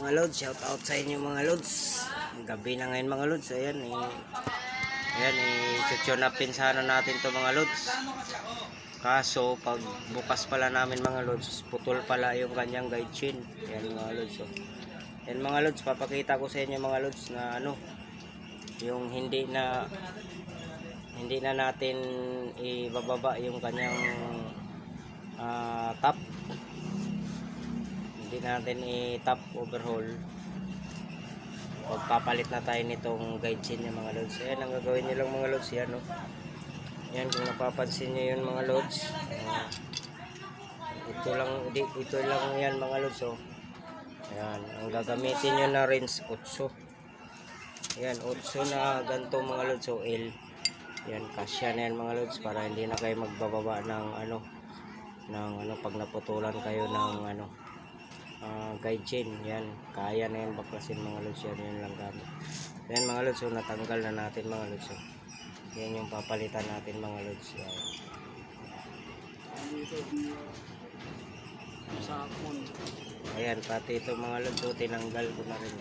Mga lods, shout out sa inyo mga lods. Gabi na ngayon mga lods. Ayan, eh. Ayan, i-tune upin sana natin to mga lods. Kaso, pag bukas pala namin mga lods, putol pala yung kanyang guide chain. Ayan mga lods. Oh. Ayan mga lods, papakita ko sa inyo mga lods na ano, yung hindi na hindi na natin ibababa yung kanyang ah, top hindi natin i-top overhaul. Pagpapalit na tayo nitong guide chain niya mga loads. Ayan ang gagawin nyo lang mga loads yan no? yan kung napapansin nyo yun mga loads. Ah, ito lang di, ito lang yan mga loads oh. ayan ang gagamitin nyo na rinse 8 yan 8 na ganito mga loads so L. Yan kasya na yan mga loads para hindi na kayo magbababa ng ano ng ano pag naputulan kayo ng ano ah, guide chain yan kaya na yan baklasin mga lods yan yan lang gamit yan mga lods so natanggal na natin mga lods so. yan yung papalitan natin mga lods yan. ayan pati ito mga lods so tinanggal ko na rin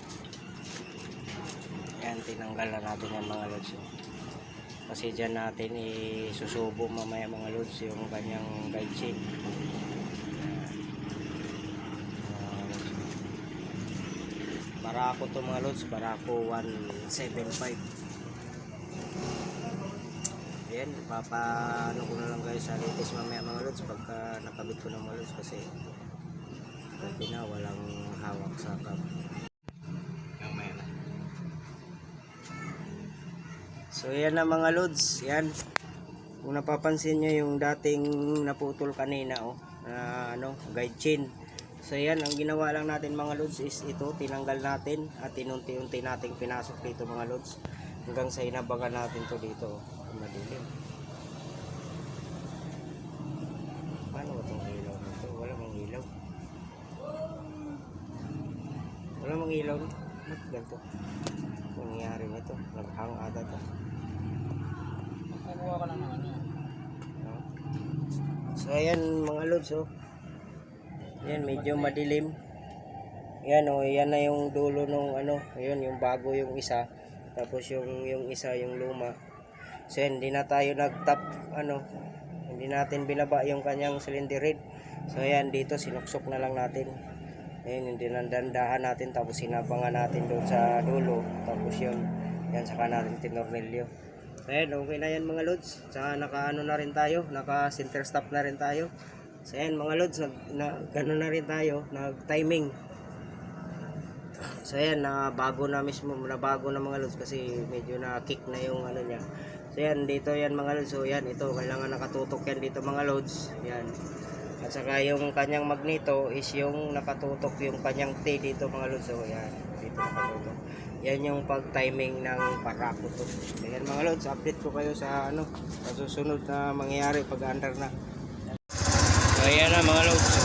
yan tinanggal na natin yan mga lods so. kasi dyan natin isusubo mamaya mga lods yung kanyang guide chain Barako to mga lods, Barako 175. Ayan, papaano ko na lang kayo sa latest mamaya mga lods pagka nakabit ko ng mga lods kasi sabi na walang hawak sa kap. Mamaya na. So yan na mga lods, yan. Kung napapansin nyo yung dating naputol kanina oh, na ano, guide chain. So yan, ang ginawa lang natin mga lods is ito, tinanggal natin at inunti-unti nating pinasok dito mga lods hanggang sa inabangan natin to dito. oh, Madilim. Paano ba itong ilaw nito? Wala mang ilaw. Wala mang ilaw. Ba't ganito? Nangyari nito? Naghang ata to. Kukuha ka lang ng ano. No? So ayan mga lods oh. Yan medyo madilim. Yan oh, yan na yung dulo nung ano, ayun yung bago yung isa. Tapos yung yung isa yung luma. So hindi na tayo nag-top ano, hindi natin binaba yung kanyang cylinder head. So ayan dito sinuksok na lang natin. Ayun, hindi na dandahan natin tapos sinabangan natin doon sa dulo. Tapos yun, yan saka natin tinornilyo. Ayan, okay na yan mga lods. Saka naka ano na rin tayo, naka center stop na rin tayo. So ayan mga lods, nag, na, gano'n na rin tayo, nag-timing. So ayan, na bago na mismo, na bago na mga lods kasi medyo na-kick na yung ano niya. So ayan, dito yan mga lods. So yan, ito, kailangan nakatutok yan dito mga lods. Yan. At saka yung kanyang magneto is yung nakatutok yung kanyang T dito mga lods. So yan, dito nakatutok. Yan yung pag-timing ng parako to. Ayan mga lods, update ko kayo sa ano, sa susunod na mangyayari pag under na. Ayan na mga lods.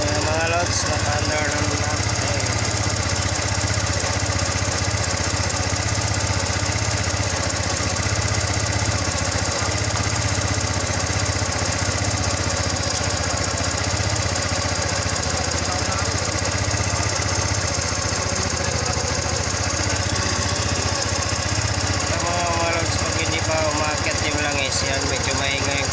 Ayan mga lods, naka-under na muna. Sa mga mga lods, pag hindi pa umakit yung langis, yan medyo maingay